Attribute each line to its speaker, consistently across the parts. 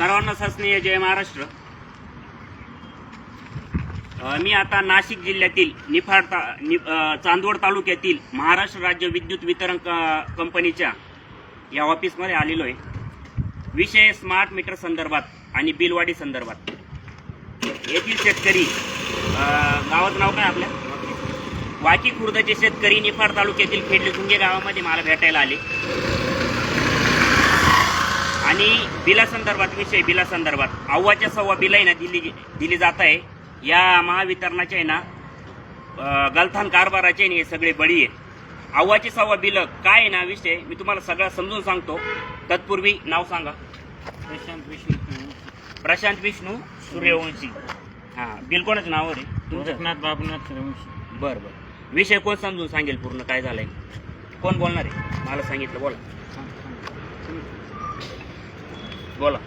Speaker 1: सर्वांना सस्नेय जय महाराष्ट्र. मी आता नाशिक जिल्ह्यातील निफाड ता नि चांदवड तालुक्यातील महाराष्ट्र राज्य विद्युत वितरण क- कंपनीच्या या ऑफिसमध्ये आलेलो आहे. विषय स्मार्ट मीटर संदर्भात आणि बिलवाडी संदर्भात. येथील शेतकरी अ, गावाचं नाव काय आपल्या? वाकी खुर्दचे शेतकरी निफाड तालुक्यातील खेडले गावामध्ये मला भेटायला आले. आणि बिलासंदर्भात विषय बिलासंदर्भात अव्वाच्या सव्वा बिल आहे ना दिली दिली जात आहे. या महावितरणाचे आहे ना गलथान कारभाराचे हे सगळे बळी आहे अव्वाचे सव्वा बिल काय आहे ना विषय? मी तुम्हाला सगळं समजून सांगतो. तत्पूर्वी नाव सांगा.
Speaker 2: प्रशांत विष्णू
Speaker 1: प्रशांत विष्णू सूर्यवंशी. हां बिल कोणाचं नावावर आहे तुमचं?
Speaker 2: बाबूनाथ सूर्यवंशी.
Speaker 1: बरं बरं. विषय कोण समजून सांगेल पूर्ण? काय झालंय? कोण बोलणार आहे? मला सांगितलं बोला. बोला.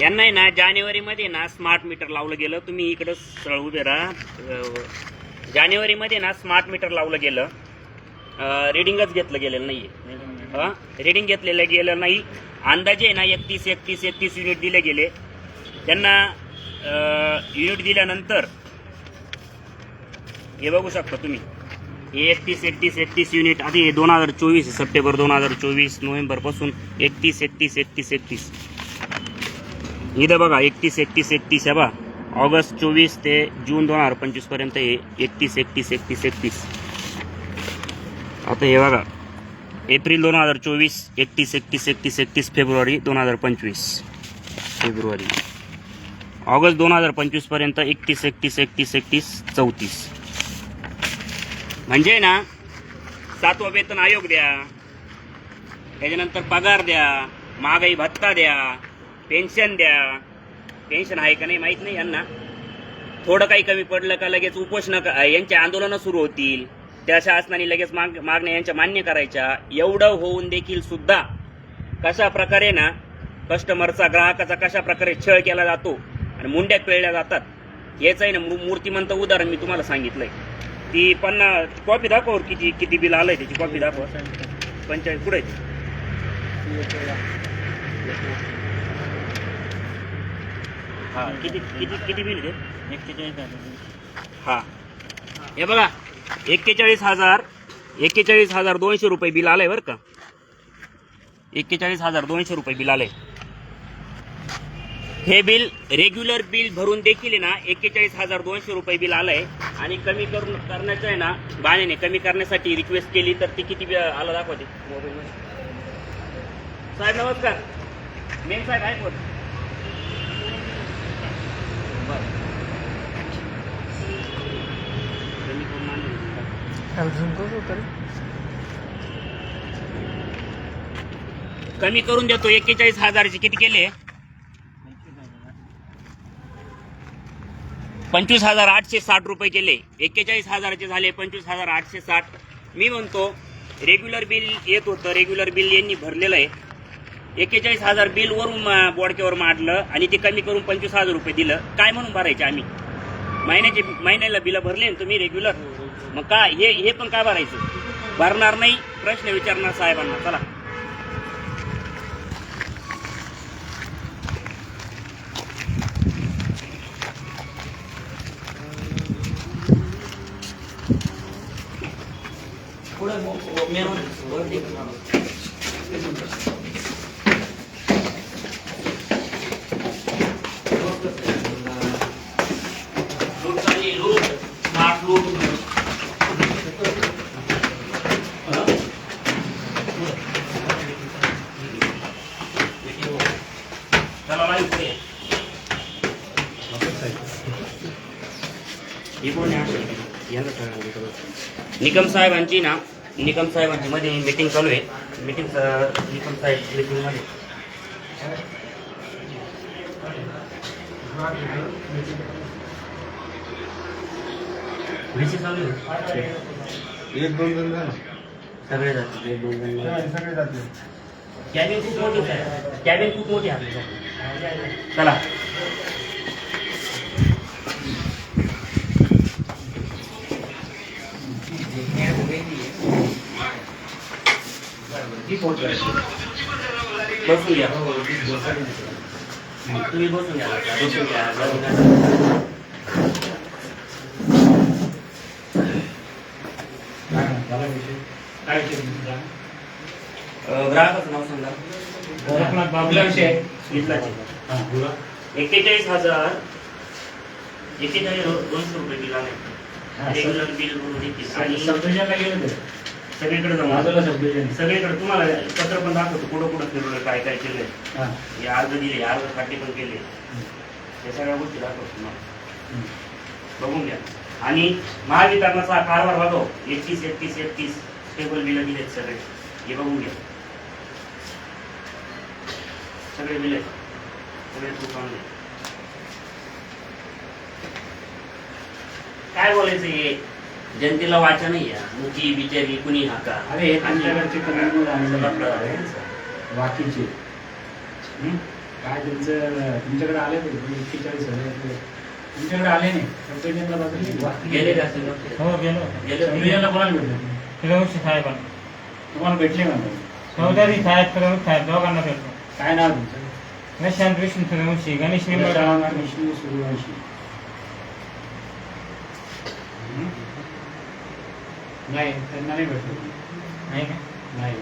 Speaker 1: यांना आहे ना जानेवारीमध्ये ना स्मार्ट मीटर लावलं गेलं. तुम्ही इकडं सरळ उभे राहा. जानेवारीमध्ये ना स्मार्ट मीटर लावलं गेलं. रिडिंगच घेतलं गेलेलं नाहीये. रिडिंग घेतलेलं गेलं नाही. अंदाजे ना एकतीस एकतीस एकतीस युनिट दिले गेले. त्यांना युनिट दिल्यानंतर हे बघू शकता तुम्ही. एकतीस एकतीस एकतीस युनिट आधी दोन हजार चोवीस सप्टेंबर दोन हजार चोवीस नोव्हेंबरपासून एकतीस एकतीस एकतीस एकतीस इथं बघा एकतीस एकतीस एकतीस आहे बा ऑगस्ट चोवीस ते जून दोन हजार पंचवीसपर्यंत हे एकतीस एकतीस एकतीस एकतीस आता हे बघा एप्रिल दोन हजार चोवीस एकतीस एकतीस एकतीस एकतीस फेब्रुवारी दोन हजार पंचवीस फेब्रुवारी ऑगस्ट दोन हजार पंचवीसपर्यंत एकतीस एकतीस एकतीस एकतीस चौतीस म्हणजे ना सातवा वेतन आयोग द्या त्याच्यानंतर पगार द्या महागाई भत्ता द्या पेन्शन द्या. पेन्शन आहे का नाही माहीत नाही यांना. थोडं काही कमी पडलं का लगेच उपोषण यांची आंदोलनं सुरू होतील. त्या शासनाने लगेच माग मागण्या यांच्या मान्य करायच्या. एवढं होऊन देखील सुद्धा कशा प्रकारे ना कस्टमरचा ग्राहकाचा कशा प्रकारे छळ केला जातो आणि मुंड्या पिळल्या जातात याचं आहे ना मू- मूर्तिमंत उदाहरण मी तुम्हाला सांगितलंय. ती पन्नास कॉपी दाखव किती किती बिल आलंय त्याची कॉपी दाखव. पंचायत कुठे हा बिल ते?
Speaker 2: एक्केचाळीस
Speaker 1: हा. हे बघा, एक्केचाळीस हज़ार एक्केचाळीस हज़ार दोनशे रुपये बिल आलंय बरं का. एक्केचाळीस हज़ार दोनशे रुपये बिल आलंय. हे बिल रेग्युलर बिल भरून देखील आहे ना एक्केचाळीस हजार दोनशे रुपये बिल आलंय. आणि कमी करून करण्याचं आहे ना बाणेने कमी करण्यासाठी रिक्वेस्ट केली तर ती किती बि- आलं दाखवते. मोबाईलमध्ये साहेब नमस्कार. मेन साहेब आहे कोण? कमी करून कमी करून देतो एक्केचाळीस हजारचे किती केले? पंचवीस हजार आठशे साठ रुपये केले. एक्केचाळीस हजाराचे झाले पंचवीस हजार आठशे साठ. मी म्हणतो रेग्युलर बिल येत होतं रेग्युलर बिल यांनी भरलेलं आहे. एक्केचाळीस हजार बिलवरून बोडक्यावर मांडलं आणि ते कमी करून पंचवीस हजार रुपये दिलं. काय म्हणून भरायचे आम्ही? महिन्याचे महिन्याला बिलं भरले ना तुम्ही रेग्युलर मग काय हे हे पण काय भरायचं? भरणार नाही? प्रश्न विचारणार साहेबांना चला लूट चालली लूट स्मार्ट लूट चला बाई पुढे या. हे कोण आहे? यांना सांगा निकम. निकम साहेबांची ना निकम साहेबांची मध्ये मीटिंग चालू आहे. मीटिंग निकम साहेब मीटिंगमध्ये. विषय चालू आहे.
Speaker 3: एक दोन जण झालं.
Speaker 1: सगळे जातील एक दोन जण
Speaker 3: सगळे जाते
Speaker 1: कॅबिन खूप मोठी आहे. कॅबिन खूप मोठी आहे. आपली. चला
Speaker 4: ठीक होत राहील
Speaker 1: बसून घ्या
Speaker 4: हो.
Speaker 1: तुम्ही बसून घ्या. बसून घ्या.
Speaker 4: काय
Speaker 1: ग्राहकाचं नाव सांगा
Speaker 4: विषय. हा
Speaker 1: एक्केचाळीस हजार एक्केचाळीस दोनशे रुपये बिल आले रेग्युलर बिल आणि सगळीकडे जाऊन
Speaker 4: बाजूला सबडिव्हिजन
Speaker 1: सगळीकडे तुम्हाला पत्र पण दाखवतो कुठं कुठं फिरवलं काय काय केलंय.
Speaker 4: हा.
Speaker 1: हे अर्ज दिले अर्ज खाते पण केले. हे सगळ्या गोष्टी दाखवतो तुम्हाला.
Speaker 4: हम्म.
Speaker 1: बघून घ्या. आणि महावितरणाचा कारभार बघो एकतीस एकतीस एकतीस. स्टेबल बिल दिलेत सगळे. हे बघून घ्या. सगळे बिल. सगळे खूप चांगले आहेत. काय बोलायचं हे? जनतेला वाचा नाही मुकी बिचारी कुणी हाका
Speaker 4: अरे हे तुमच्याकडचे कमेंट. बाकीचे हं? काय तुमचं तुमच्याकडे आले ते? एक्केचाळीस हजार. तुमच्याकडे आले नाही.
Speaker 1: गेले का?
Speaker 2: हो गेलो
Speaker 4: कोणाला भेटले?
Speaker 2: फिरवशी साहेबांना
Speaker 4: तुम्हाला भेटले का नाही?
Speaker 2: चौधरी साहेब फिरवशी साहेब दोघांना भेटलो.
Speaker 4: काय नाव तुमचं?
Speaker 2: प्रशांत विष्णू फिरवशी गणेश
Speaker 4: विष्णू सूर्यवंशी. नाही त्यांना नाही भेटले.
Speaker 2: नाही का?
Speaker 4: नाही.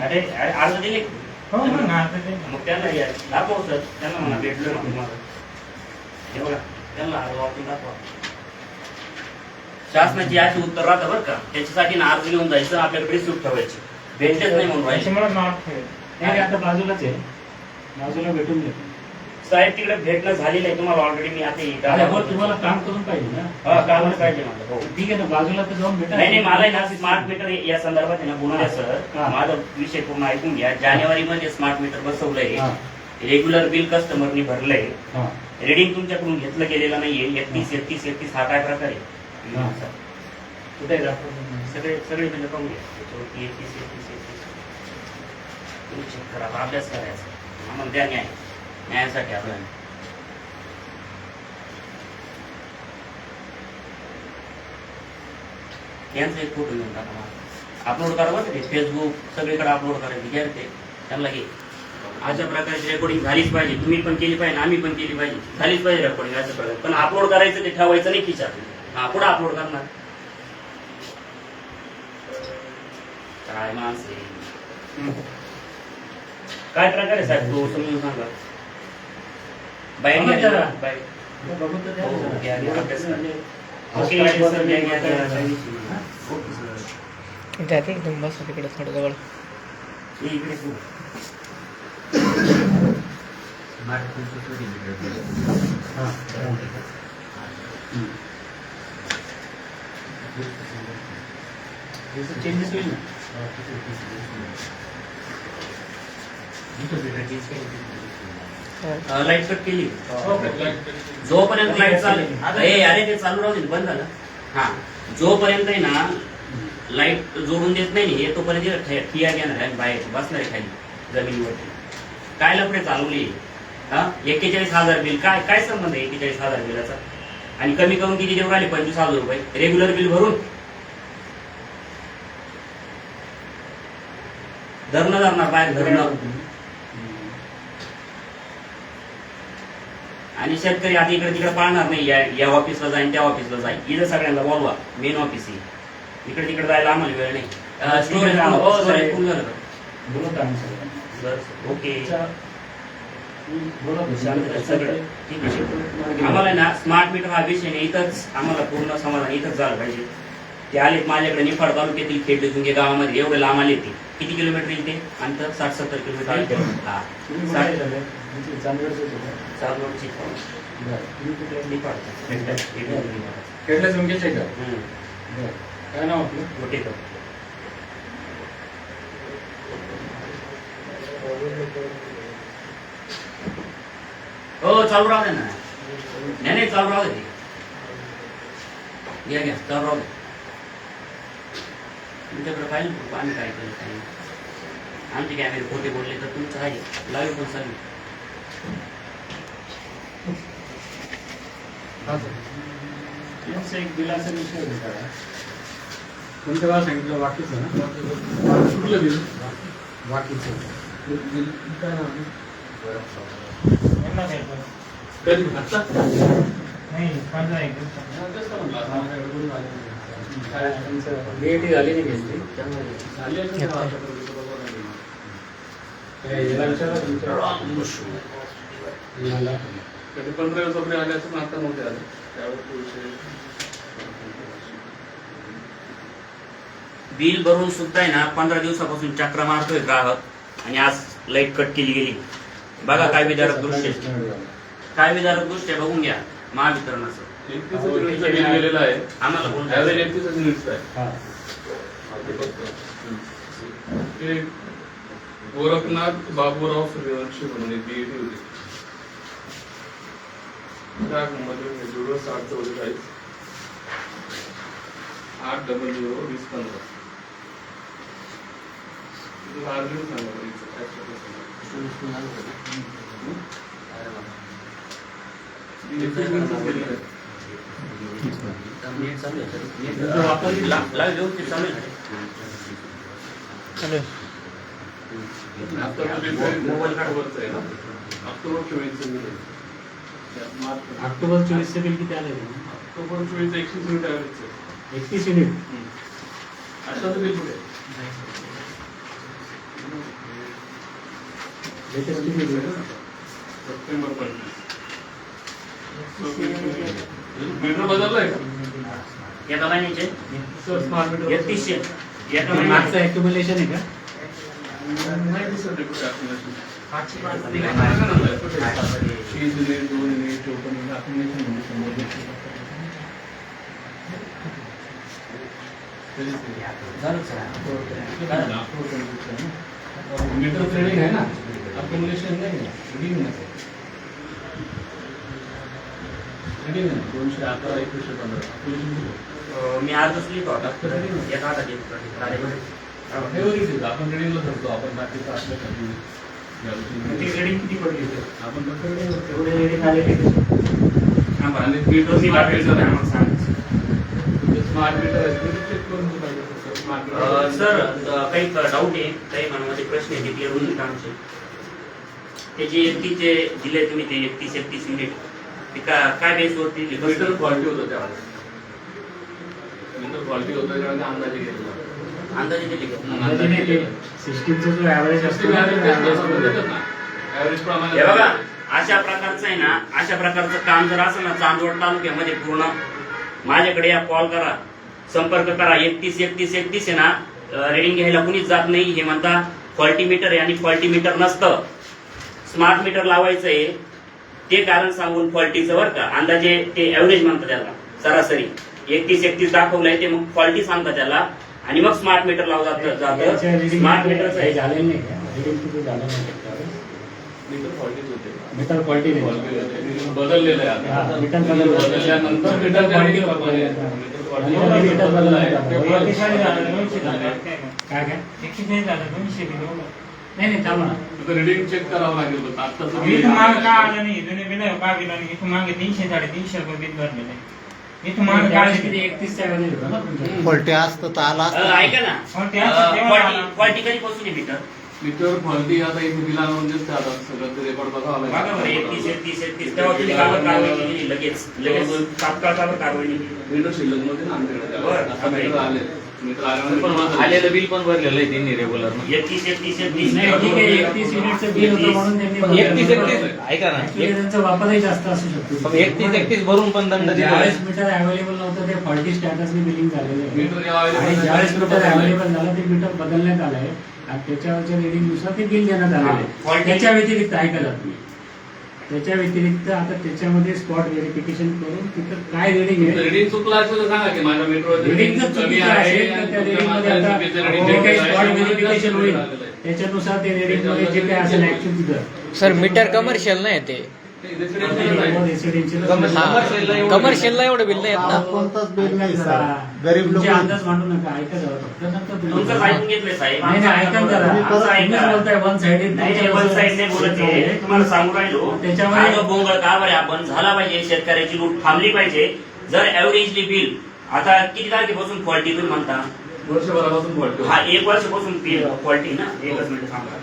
Speaker 1: अरे अरे अर्ज दिले. का?
Speaker 2: हो मग आता ते.
Speaker 1: मग त्यांना या दाखव सर. त्यांना म्हणा भेटलं ना तुम्हाला. हे बघा त्यांना अर्ज वाचून दाखवा. शासनाची अशी उत्तर राहतं बरं का. त्याच्यासाठी ना अर्ज घेऊन जायचं आपल्याकडे रिसिप्ट ठेवायची. भेटलेच नाही म्हणून राहायचे
Speaker 2: त्याच्यामुळे
Speaker 4: नाही, आता बाजूलाच आहे. बाजूला भेटून देतो.
Speaker 1: साहेब तिकडे भेटणं झालेलं आहे. तुम्हाला ऑलरेडी मी आता
Speaker 4: अरे हो तुम्हाला काम करून पाहिजे ना?
Speaker 1: हा, कामच पाहिजे मला. हो.
Speaker 4: ठीक आहे ना बाजूला तर जाऊन भेटा.
Speaker 1: नाही नाही मला आहे ना स्मार्ट मीटर या संदर्भात आहे ना बोलू द्या सर. माझा विषय पूर्ण ऐकून घ्या. जानेवारी मध्ये स्मार्ट मीटर बसवलंय.
Speaker 4: हा,
Speaker 1: रेग्युलर बिल कस्टमरनी भरलंय.
Speaker 4: हा.
Speaker 1: रिडिंग तुमच्याकडून घेतलं गेलेलं नाहीये. एकतीस एकतीस एकतीस हा काय प्रकार आहे.
Speaker 4: कुठे आहे.
Speaker 1: सगळे सगळे बिल पाहून घ्या. त्याच्यावरती एकतीस एकतीस एकतीस. करा. अभ्यास करायचा. आम्हाला द्या न्याय. न्यायासाठी आपण यांचा एक फोटो घेऊन टाका अपलोड करा ते. फेसबुक सगळीकडे अपलोड करायचं घ्या ते. त्यांना घे. अशा प्रकारची रेकॉर्डिंग झालीच पाहिजे. तुम्ही पण केली पाहिजे आम्ही पण केली पाहिजे. झालीच पाहिजे रेकॉर्डिंग अशा प्रकारे पण अपलोड करायचं ते ठेवायचं नाही खिचात हा पुढे अपलोड करणार. काय माणसे काय प्रकार आहे साहेब? तो समजून सांगा. बाहेर
Speaker 4: बघा
Speaker 1: घ्या
Speaker 4: जरा.
Speaker 1: बाहेर
Speaker 4: बघू तर द्या
Speaker 1: हो,
Speaker 4: जरा.
Speaker 1: घ्या, घ्या, अभ्यास करा.
Speaker 4: ओके,
Speaker 1: ओके,
Speaker 4: सर,
Speaker 1: सर, घ्या, घ्या, घ्या.
Speaker 4: हा?
Speaker 1: Okay, sir.
Speaker 5: जाते एकदम बस तिकडे थोडं जवळ
Speaker 1: ये इकडे तू.
Speaker 4: हा. हं. याचं चेंजेस होईल ना
Speaker 1: अं, light cut केली. जोपर्यंत लाइट चालू अरे ते चालू राहू बंद झालं. हा. जोपर्यंत आहे ना लाइट जोडून देत नाही हे तोपर्यंत ठिया घेणार आहे बाहेर बसणार आहे खाली जमिनीवरती. काय लफडे चालवली? हा? एक्केचाळीस हजार बिल. काय काय संबंध आहे एक्केचाळीस हजार बिलाचा? आणि कमी करून किती देऊ राहिले? पंचवीस हजार रुपये. रेग्युलर बिल भरून. धरणं धरणार बाहेर धरणं. आणि शेतकरी आता इकडे तिकडे पाळणार नाही या या ऑफिसला जाईन त्या ऑफिसला जाईन. इथं सगळ्यांना बोलवा मेन ऑफिस आहे इकडे तिकडे जायला आम्हाला वेळ नाही. स्टोरेज हो सर फुल झालं का?
Speaker 4: बोलत आम्ही सगळं.
Speaker 1: बरं, ओके. आम्हाला ना स्मार्ट मीटर हा विषय नाही इथंच आम्हाला पूर्ण समाधान इथंच झालं पाहिजे. ते आले माझ्याकडे निफाड तालुक्यातील खेडले जुंगे गावामध्ये. एवढे लांब आले ते. किती किलोमीटर येईल ते? अंतर? साठ सत्तर किलोमीटर येईल? हा. साठ
Speaker 4: चांदवडचे आहे? का. काय नाव आपलं?
Speaker 1: गोटेकर हो चालू राहू दे ना. नाही नाही चालू राहू दे. घ्या घ्या चालू राहू दे. तुमच्याकडे पाहिजे ना आम्ही काय काय नाही. आमचे कॅमेरे खोटे बोलले तर तुमचं आहे लाईव्ह पण चालू
Speaker 4: एक बिलाचा विषय होता कोणत्या गावात सांगितलं वाकीचं ना? कुठलं बिल. कधी
Speaker 2: नाही पंधरा एक
Speaker 4: झाली नाही घेतली.
Speaker 6: कधी पंधरा आले आता नव्हते आले.
Speaker 1: बिल भरून सुद्धा आहे ना पंधरा दिवसापासून चक्र मारतोय ग्राहक. आणि आज लाइट कट केली गेली. बघा काय विदारक दृश्य. काय विदारक दृश्य आहे बघून घ्या. महावितरणाचं.
Speaker 6: एकतीस युनिटचं बिल गेलेलं आहे.
Speaker 1: आम्हाला बोलतो
Speaker 6: ऍव्हरेज एकतीस युनिट्स आहे.
Speaker 4: हा.
Speaker 6: ते गोरखनाथ बाबूराव सूर्यवंशी म्हणून एक बीएटी होती. ट्रॅक नंबर झिरो साठ चौवेचाळीस. आठ डबल झिरो वीस पंधरा. सांगा एकतीस ऑक्टोबर चोवीसचं बिल
Speaker 4: ऑक्टोबर चोवीसचं बिल किती आलं
Speaker 6: ऑक्टोबर चोवीस एकशे युनिट आहे.
Speaker 4: एकतीस युनिट.
Speaker 6: आत्ताचं बिल कुठे आहे?
Speaker 4: लेटेस्ट किती बिल आहे?
Speaker 6: सप्टेंबर पंचवीस मीटर बदललाय का
Speaker 1: एका महिन्याचे
Speaker 6: सर स्मार्ट मीटर
Speaker 1: एकतीसशे एका
Speaker 4: मागचं
Speaker 1: महिन्याचे
Speaker 4: ॲक्युमुलेशन आहे का
Speaker 6: नाही दिसत आहे कुठे accumulation. ते काय? सांगा ना? मला, कुठे आहे? तीन युनिट दोन युनिट चौपन्न युनिट accumulation म्हणजे शंभर दीडशे. कधीच नाही. मीटर ट्रेडिंग आहे ना अकोमोडेशन नाही रिडिंग रिडिंग दोनशे अकरा एकवीसशे पंधरा.
Speaker 1: मी आजच लिहितो आता. एका हातात एक
Speaker 6: आपण रिडिंगला धरतो आपण बाकीचं
Speaker 4: ती रेडिंग किती पडली?
Speaker 6: आपण फक्त ठेवू.
Speaker 4: एवढे रेडिंग
Speaker 6: स्मार्ट मीटर ते
Speaker 1: सर काही डाऊट आहे. काही मनामध्ये प्रश्न आहे. क्लिअर होईल का आमचे. ते एकतीस जे दिले तुम्ही ते एकतीस एकतीस युनिट ते का काय बेसवरती दिले?
Speaker 6: मीटर क्वालिटी होतं त्यावेळेस मीटर क्वालिटी होतं त्यावेळेस अंदाजे घेतला
Speaker 1: अंदाजे दिले का?
Speaker 4: अंदाजे ते सिस्टीमचा जो ॲव्हरेज असतो ना, तो average असतो.
Speaker 6: ऍव्हरेज प्रमाणे
Speaker 1: हे बघा अशा प्रकारचं आहे ना अशा प्रकारचं काम जर असेल ना चांदवड तालुक्यामध्ये पूर्ण माझ्याकडे या कॉल करा संपर्क करा एकतीस एकतीस एकतीस आहे ना रिडिंग घ्यायला कुणीच जात नाही हे म्हणता फॉल्टी मीटर आहे आणि फॉल्टी मीटर नसतं. स्मार्ट मीटर लावायचं आहे ते कारण सांगून फॉल्टीचं बरं का. अंदाजे ते ऍव्हरेज म्हणतात त्याला. सरासरी. एकतीस एकतीस दाखवलंय ते मग फॉल्टी सांगतात त्याला. आणि मग स्मार्ट मीटर लावलं
Speaker 4: याच्या
Speaker 1: जातं. स्मार्ट
Speaker 4: हे
Speaker 1: मीटरचं आहे
Speaker 4: झालेलं नाही झालं नाही?
Speaker 6: Metre
Speaker 4: metre quality.
Speaker 6: मीटर बदललेलं आहे
Speaker 4: हा,
Speaker 6: आता
Speaker 4: मीटर बदललं.
Speaker 6: बदलल्यानंतर
Speaker 4: मीटर
Speaker 6: मीटर
Speaker 4: बदललं.
Speaker 6: मीटर
Speaker 4: मीटर बदललं आहे.
Speaker 2: काय काय?
Speaker 4: काय
Speaker 2: एकेचाळीस झालं, दोनशे.
Speaker 4: नाही नाही थांबा ना.
Speaker 6: रिडिंग चेक करावं लागेल होतं
Speaker 2: का आलं नाही. जुने का बिल नाही इथं मागे तीनशे साडेतीनशे रुपये बिल भरलेलं आहे. इथं मागं
Speaker 4: त्यावेळेस
Speaker 2: काय
Speaker 4: किती एकतीसच्या ॲव्हरेज होतं ना
Speaker 3: असतं तर आला
Speaker 1: अ,
Speaker 3: असतं
Speaker 1: ऐका ना.
Speaker 2: ते असं तेव्हा आला.
Speaker 1: क्वालिटी कधीपासून आहे मीटर
Speaker 6: मीटर क्वालिटी आता इथे बिलाला म्हणजेच ते आता. सगळं ते रेकॉर्ड बघावं
Speaker 1: बघा बरं
Speaker 6: लागेल
Speaker 1: एकतीस एकतीस एकतीस. तेव्हा तुम्ही कावर कारवाई केली लगेच लगेच. तात्काळ कावर कारवाई नाही केली.
Speaker 6: मीटर शिल्लकमध्ये ना आमच्याकडे.
Speaker 1: बरं.
Speaker 6: आता मीटर आले
Speaker 7: आलेलं बिल पण भरलेलं आहे त्यांनी रेग्युलर
Speaker 1: एकतीस एकतीस एकतीस.
Speaker 4: नाही ठीक आहे एकतीस युनिटचं बिल होतं म्हणून त्यांनी
Speaker 7: एकतीस. एकतीस. ऐका ना.
Speaker 4: Actually त्यांचा वापरही जास्त असू शकतो.
Speaker 7: एक- एकतीस एकतीस भरून पण दंड दिला.
Speaker 4: ज्यावेळेस मीटर अवेलेबल नव्हतं ते फॉल्टी स्टॅटसने बिलिंग झालेलं आहे.
Speaker 6: मीटर जेव्हा available
Speaker 4: आणि ज्यावेळेस
Speaker 6: मीटर.
Speaker 4: अवेलेबल झालं ते मीटर बदलण्यात आलंय आणि त्याच्यावरच्या रिडिंगनुसार ते बिल देण्यात आलेलं. आहे. त्याच्या व्यतिरिक्त ऐकायला तुम्ही त्याच्या व्यतिरिक्त आता त्याच्यामध्ये स्पॉट व्हेरिफिकेशन करून तिथं काय रिडिंग आहे?
Speaker 6: रिडिंग चुकला असेल तर सांगा की माझ्या मीटरवर
Speaker 4: रिडिंग जर
Speaker 6: कमी
Speaker 4: चुकीचं
Speaker 6: आहे
Speaker 4: असेल तर
Speaker 6: आणि
Speaker 4: त्या
Speaker 6: तुमच्या
Speaker 4: रिडिंगमध्ये
Speaker 6: माणसाला
Speaker 4: आता जे काही स्पॉट व्हेरिफिकेशन होईल. त्याच्यानुसार ते रिडिंगमध्ये जे काही असेल ऍक्च्युअल तिथं.
Speaker 5: सर मीटर कमर्शियल नाही ते.
Speaker 7: कमर्शियलला एवढं-
Speaker 5: बिल नाही येत ना.
Speaker 3: कोणताच बिल नाही सर. गरीब लोक.
Speaker 4: अंदाज मांडू नका ऐका जरा
Speaker 1: तुमचं
Speaker 4: बोला.
Speaker 1: ऐकून घेतलंय साहेब
Speaker 4: ऐका जरा. बोलताय वन
Speaker 1: नाही वन नाही बोलत आहे. तुम्हाला सांगू राहिलो
Speaker 4: त्याच्यामुळे-
Speaker 1: बोंगळ का बरे आपण झाला पाहिजे शेतकऱ्याची लूट थांबली पाहिजे. जर ऍव्हरेजली बिल आता किती तारखेपासून फॉल्टी तुम्ही म्हणता?
Speaker 6: वर्षभरापासून फॉल्ट
Speaker 1: हा एक वर्षापासून क्वालिटी ना? एकच मिनिट थांबा.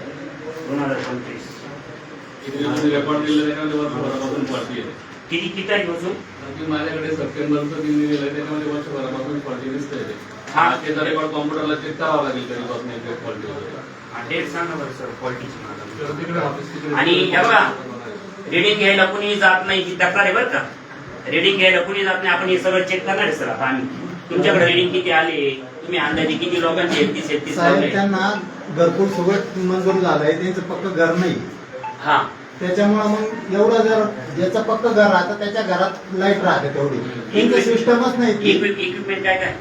Speaker 1: दोन हजार पंचवीस.
Speaker 6: रेकॉर्ड वर्षभरापासून आहे
Speaker 1: किती किती
Speaker 6: आणखी माझ्याकडे सप्टेंबरचं बिल दिलेलं आहे त्याच्यामध्ये वर्षभरापासून फॉल्टी दिसतंय ते
Speaker 1: हा.
Speaker 6: हा त्याचा रेकॉर्ड कॉम्प्युटरला चेक करावा लागेल कधीपासून एक
Speaker 1: हा, डेट सांगा बरं सर क्वालिटीची आणि हे बघा रिडिंग घ्यायला कुणी जात नाही ही तक्रार आहे बरं का? रिडिंग घ्यायला कुणी जात नाही आपण हे सगळं चेक करणार आहे सर आता आम्ही. तुमच्याकडे रिडिंग किती आले? तुम्ही अंदाजे किती लोकांचे एकतीस एकतीस
Speaker 3: त्यांना घरकुल सोबत मंजूर झालंय त्यांचं पक्क घर नाही.
Speaker 1: हा.
Speaker 3: त्याच्यामुळे मग एवढं जर ज्याचं पक्क घर राहतं त्याच्या घरात लाइट राहते तेवढी. त्यांचं सिस्टमच नाही ती.
Speaker 1: इक्विपमेंट काय काय?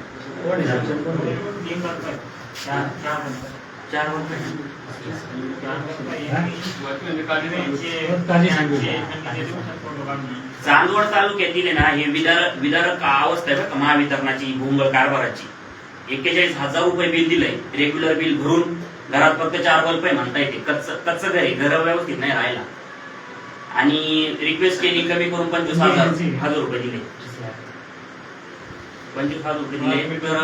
Speaker 1: चार. चांदवड तालुक्यात दिले ना हे विदारक विदारक अवस्था आहे बरं का महावितरणाची भूंगळ कारभाराची. एक्केचाळीस हजार रुपये बिल दिलंय रेग्युलर बिल भरून घरात फक्त चार बल्ब आहे म्हणता येते कच्च कच्च घर आहे. घर व्यवस्थित नाही राहायला. आणि रिक्वेस्ट केली कमी करून पंचवीस हजार हजार रुपये दिले. पंचवीस हजार रुपये दिले. तर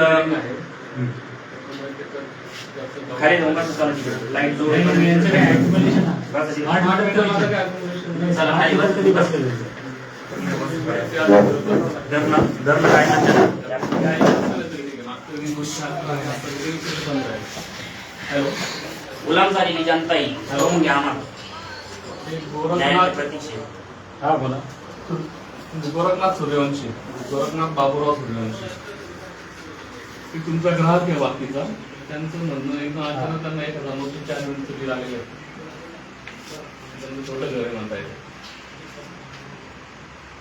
Speaker 1: खरे जाऊन कसं चालू तिकडे. लाइट जोड बसा तिकडे.
Speaker 6: आठ मीटर माझं काय accumulation
Speaker 1: चला खाली बस. कधी बस धरणं धरणं काय म्हणतात
Speaker 6: हॅलो.
Speaker 1: गुलाम झालेली जनता ही करून घ्या आम्हाला. न्यायाच्या
Speaker 6: गोरखनाथ
Speaker 1: प्रतीक्षेत.
Speaker 6: हा बोला. गोरखनाथ सूर्यवंशी. गोरखनाथ बाबूराव सूर्यवंशी. की तुमचा ग्राहक आहे बाकीचा. त्यांचं म्हणणं एकदम अचानक त्यांना एक हजार नऊशे चार मिनिट बिल आलेले आहे. त्यांचं छोटं घर आहे म्हणता येते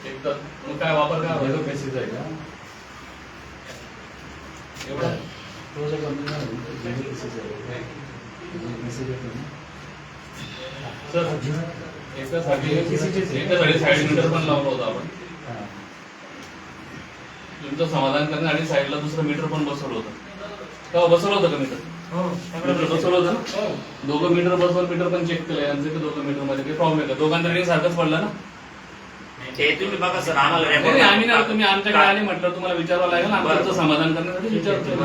Speaker 6: एक तर मग काय वापर काय व्हायचा मेसेज आहे का? एवढा सर साईड मीटर पण लावलं होतं आपण तुमचं समाधान करण्यासाठी साईडला दुसरं मीटर पण बसवलं होतं तेव्हा बसवलं होतं का मीटर बसवलं होतं दोघं मीटर बसवून मीटर पण चेक केलं यांचं की दोघं मीटरमध्ये काही प्रॉब्लेम आहे का दोघांचं रेटिंग सारखंच पडलं ना
Speaker 1: ते तुम्ही बघा सर आम्हाला
Speaker 6: नाही, आम्ही ना तुम्ही आमच्याकडे आले म्हटलं तुम्हाला विचारावं लागेल आम्ही तुमचं समाधान करण्यासाठी विचारतोय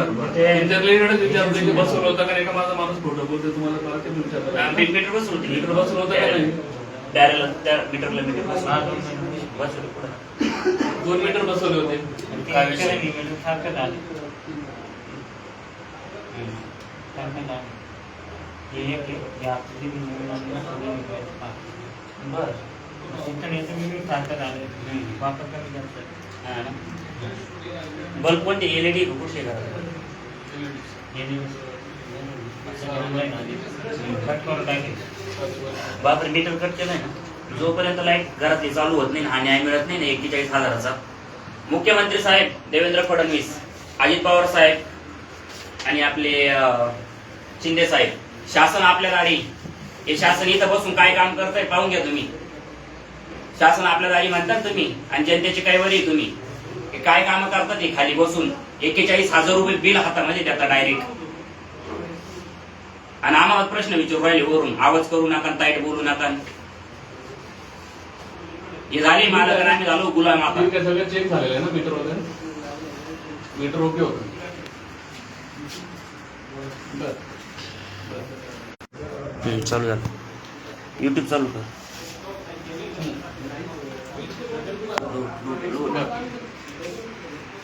Speaker 6: इंटरलेटेडच विचारतोय की बसवलं होतं का नाही का माझा माणूस खोटं बोलतोय तुम्हाला कळतं ते विचारतो.
Speaker 1: मीट- मीटर बसवलं होतं.
Speaker 6: मीटर बसवलं होतं का नाही?
Speaker 1: बॅरेला त्या मीटरला मीटर पुढं.
Speaker 6: दोन मीटर बसवले होते काय विषय?
Speaker 1: हा ना. बल्ब कोणते डी कुठले घरात बापरे मीटर कट केलंय ना जोपर्यंत लाइट घरातली चालू होत नाही आणि न्याय मिळत नाही ना एक्केचाळीस हजाराचा मुख्यमंत्री साहेब देवेंद्र फडणवीस अजित पवार साहेब आणि आपले शिंदे साहेब शासन आपल्या गाडी हे शासन इथं बसून काय काम करतंय पाहून घ्या तुम्ही शासन आपल्या दारी म्हणतात तुम्ही आणि जनतेची काय वरी तुम्ही काय काम करतात हे खाली बसून एक्केचाळीस हजार रुपये बिल हातामध्ये देतात डायरेक्ट आणि आम्हाला प्रश्न विचारू राहिले वरून आवाज करू नका ताईट बोलू नका. हे झाले मालक आणि आम्ही झालो गुलाम आता.
Speaker 6: सगळं चेक झालेलं आहे ना मीटर वगैरे मीटर ओके होतं.
Speaker 1: चालू झालं. युट्यूब चालू कर ज्या ज्या ग्राहकाला
Speaker 6: दोन मिनिट दोन मिनिट
Speaker 1: हा ठीक आहे त्यांच्याकडे घ्या कॅमेरा घ्या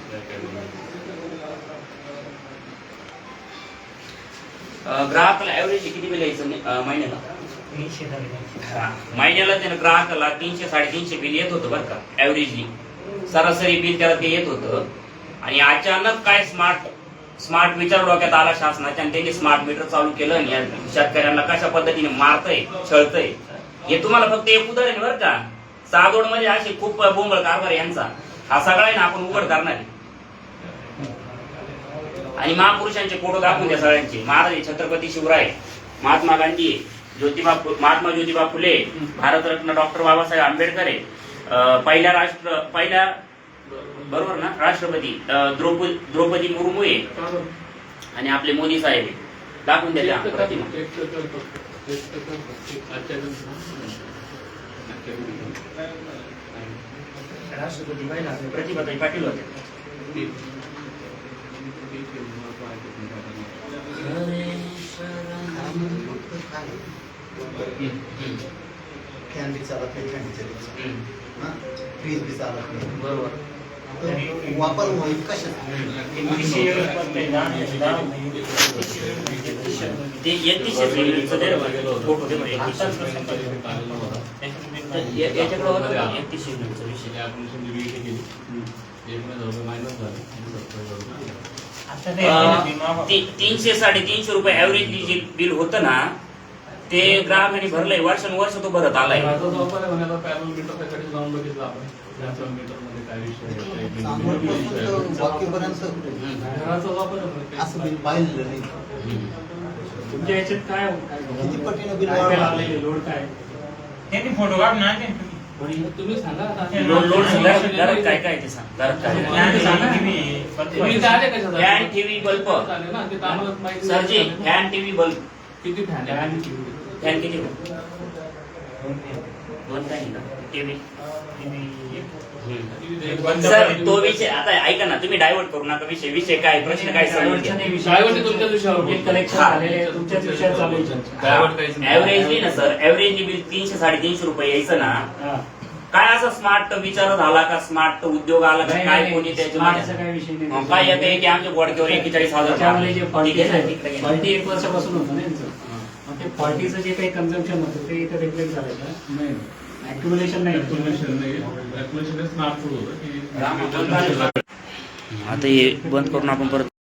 Speaker 1: ग्राहकाला ऍव्हरेज किती बिल यायचं महिन्याला? महिन्याला त्यानं ग्राहकाला तीनशे साडेतीनशे बिल येत होतं बरं का ऍव्हरेजली सरासरी बिल त्याला ते येत होतं. आणि अचानक काय स्मार्ट स्मार्ट मीटर डोक्यात आला शासनाच्या आणि त्यांनी स्मार्ट मीटर चालू केलं आणि शेतकऱ्यांना कशा पद्धतीने मारतय छळतय हे तुम्हाला फक्त एक उदाहरण बरं का. सागोडमध्ये असे खूप बोंबळ कारभार यांचा. हा सगळा आहे ना आपण उघड करणार आहे. आणि महापुरुषांचे फोटो दाखवून द्या सगळ्यांचे महाराज छत्रपती शिवराय महात्मा गांधी ज्योतिबा महात्मा ज्योतिबा फुले भारतरत्न डॉक्टर बाबासाहेब आंबेडकर पहिल्या राष्ट्र पहिल्या बरोबर ना राष्ट्रपती द्रौपदी द्रौपदी मुर्मू आहे. आणि आपले मोदी साहेब दाखवून द्या प्रतिभाताई पाटील होते
Speaker 6: ठीक. ठीक आहे, मला तो ऐकत नाही काय करणार.
Speaker 3: फॅन बी चालत नाही थंडीच्या दिवसात फ्रीज बी चालत नाही
Speaker 1: बरोबर.
Speaker 3: वापर होईल कशात
Speaker 1: ते एकतीसशे सिव्हिलचं दे रे बा. फोटो दे बा, एकतीसशे.
Speaker 6: काढलेलं होता.
Speaker 1: तर या- याच्याकडे होतं का एकतीस सिव्हिलचा विषय
Speaker 6: म्हणजे आपण समजा BA केली. एक महिना रुपये minus झाले. आणि सत्तर हजार रुपये दिले.
Speaker 2: आता ते
Speaker 1: अं, ती- तीनशे साडेतीनशे रुपये ऍव्हरेज जे बिल होतं ना ते ग्राहकांनी भरलंय वर्षानुवर्ष तो भरत आलाय
Speaker 6: आता जो आपण आहे म्हणाला पॅनल मीटर त्याकडे जाऊन बघितलं आपण घराच्या मीटरमध्ये काय विषय आहे, काय नाही.
Speaker 3: सांगोलपासून तर वाक्यपर्यंत
Speaker 6: घराचा वापर आहे म्हणे.
Speaker 3: असं बिल पाहिलेलं नाही
Speaker 4: तुमच्या याच्यात काय
Speaker 3: किती पटीनं बिल
Speaker 4: काय काय
Speaker 3: वाढलं?
Speaker 4: लावलेले लोड काय
Speaker 2: त्यांनी फोटो काढून आणते ना तुम्ही.
Speaker 6: सांगा आता.
Speaker 1: काय काय ते सांग. TV bulb. सरजी. Fan TV bulb.
Speaker 6: किती फॅन
Speaker 1: फॅन किती दोन सर तो विषय आता ऐका ना तुम्ही डायव्हर्ट करू नका. विषय विषय काय प्रश्न काय. ऍव्हरेजली ना सर ऍव्हरेजली बिल तीनशे साडेतीनशे रुपये यायचं ना.
Speaker 4: हा.
Speaker 1: काय असं स्मार्ट विचार झाला का? स्मार्ट उद्योग आला का? काय कोणी त्याच्या काय येतं की आमच्या बोडक्यावर एकेचाळीस हजार
Speaker 4: एक वर्षापासून होतं फॉल्टीचं जे काही कन्झम्पन होतं ते इथं रिफ्लेक्ट झालं का?
Speaker 6: नाही.
Speaker 4: ऍक्युमुलेशन नाही.
Speaker 6: नाही. होतं की
Speaker 1: आता हे बंद करून आपण परत